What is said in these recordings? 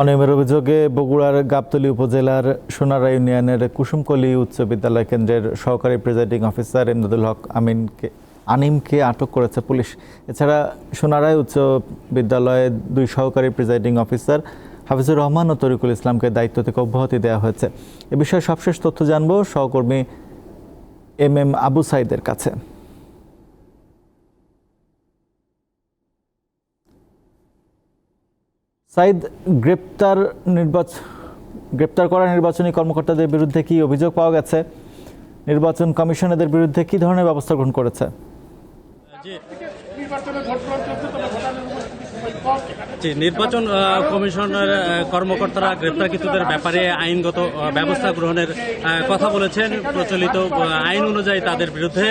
অনিয়মের অভিযোগে বগুড়ার গাবতলী উপজেলার সোনারা ইউনিয়নের কুসুমকলি উচ্চ বিদ্যালয় কেন্দ্রের সহকারী প্রেজাইডিং অফিসার এমদাদুল হক আমিনকে, আনিমকে আটক করেছে পুলিশ। এছাড়া সোনারায় উচ্চ বিদ্যালয়ে দুই সহকারী প্রিজাইডিং অফিসার হাফিজুর রহমান ও তরিকুল ইসলামকে দায়িত্ব থেকে অব্যাহতি দেওয়া হয়েছে। এ বিষয়ে সবশেষ তথ্য জানব। সহকর্মী এম এম আবু সাইদের কাছে। সাইদ, গ্রেপ্তার নির্বাচন গ্রেপ্তার করা নির্বাচনী কর্মকর্তাদের বিরুদ্ধে কি অভিযোগ পাওয়া গেছে? নির্বাচন কমিশন এদের বিরুদ্ধে কি ধরনের ব্যবস্থা গ্রহণ করেছে? নির্বাচন কমিশনের কর্মকর্তারা গ্রেপ্তারকৃতদের ব্যাপারে আইনগত ব্যবস্থা গ্রহণের কথা বলেছেন। প্রচলিত আইন অনুযায়ী তাদের বিরুদ্ধে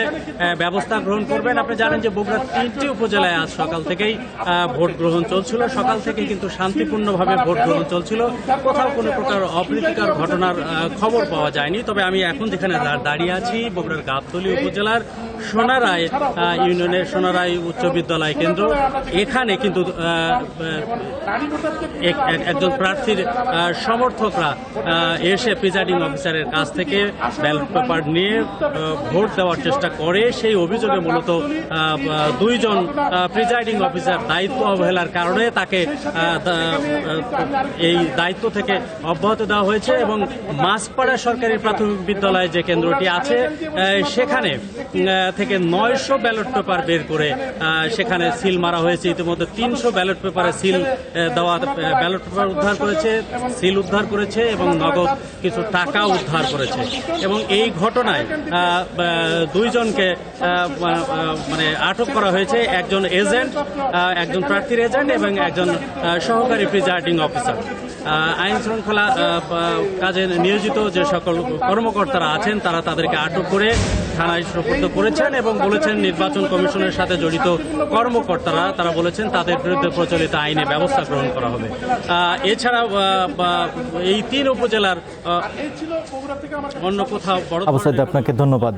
ব্যবস্থা গ্রহণ করবেন। আপনি জানেন যে বগুড়ার তিনটি উপজেলায় আজ সকাল থেকেই ভোট গ্রহণ চলছিল। সকাল থেকে কিন্তু শান্তিপূর্ণভাবে ভোট গ্রহণ চলছিল। কোথাও কোনো প্রকার অপ্রীতিকর ঘটনার খবর পাওয়া যায়নি। তবে আমি এখন যেখানে দাঁড়িয়ে আছি, বগুড়ার গাবতলী উপজেলার সোনারায় ইউনিয়নের সোনারায় উচ্চ বিদ্যালয় কেন্দ্র। এখানে কিন্তু একজন প্রার্থীর সমর্থকরা এসে প্রিজাইডিং অফিসারের কাছ থেকে ব্যালট পেপার নিয়ে ভোট দেওয়ার চেষ্টা করে। সেই অভিযোগে মূলত দুইজন প্রিজাইডিং অফিসার দায়িত্ব অবহেলার কারণে তাকে এই দায়িত্ব থেকে অব্যাহত দেওয়া হয়েছে এবং মাসপাড়া সরকারি প্রাথমিক বিদ্যালয়ে যে কেন্দ্রটি আছে সেখানে থেকে নয়শো ব্যালট পেপার বের করে সেখানে সিল মারা হয়েছে। ইতিমধ্যে তিনশো ব্যালট পেপারে সিল দেওয়া ব্যালট পেপার উদ্ধার করেছে, সিল উদ্ধার করেছে এবং নগদ কিছু টাকা উদ্ধার করেছে। এবং এই ঘটনায় দুইজনকে মানে আটক করা হয়েছে। একজন এজেন্ট একজন প্রার্থীর এজেন্ট এবং একজন সহকারী প্রিজাইডিং অফিসার। আইন শৃঙ্খলা কাজে নিয়োজিত যে সকল কর্মকর্তারা আছেন, তারা তাদেরকে আটক করে থানায় সুপর্দ করেছেন এবং বলেছেন নির্বাচন কমিশনের সাথে জড়িত কর্মকর্তারা, তারা বলেছেন তাদের বিরুদ্ধে প্রচলিত আইনে ব্যবস্থা গ্রহণ করা হবে। এছাড়া এই তিন উপজেলার অন্য কোথাও বড় আপনাকে ধন্যবাদ।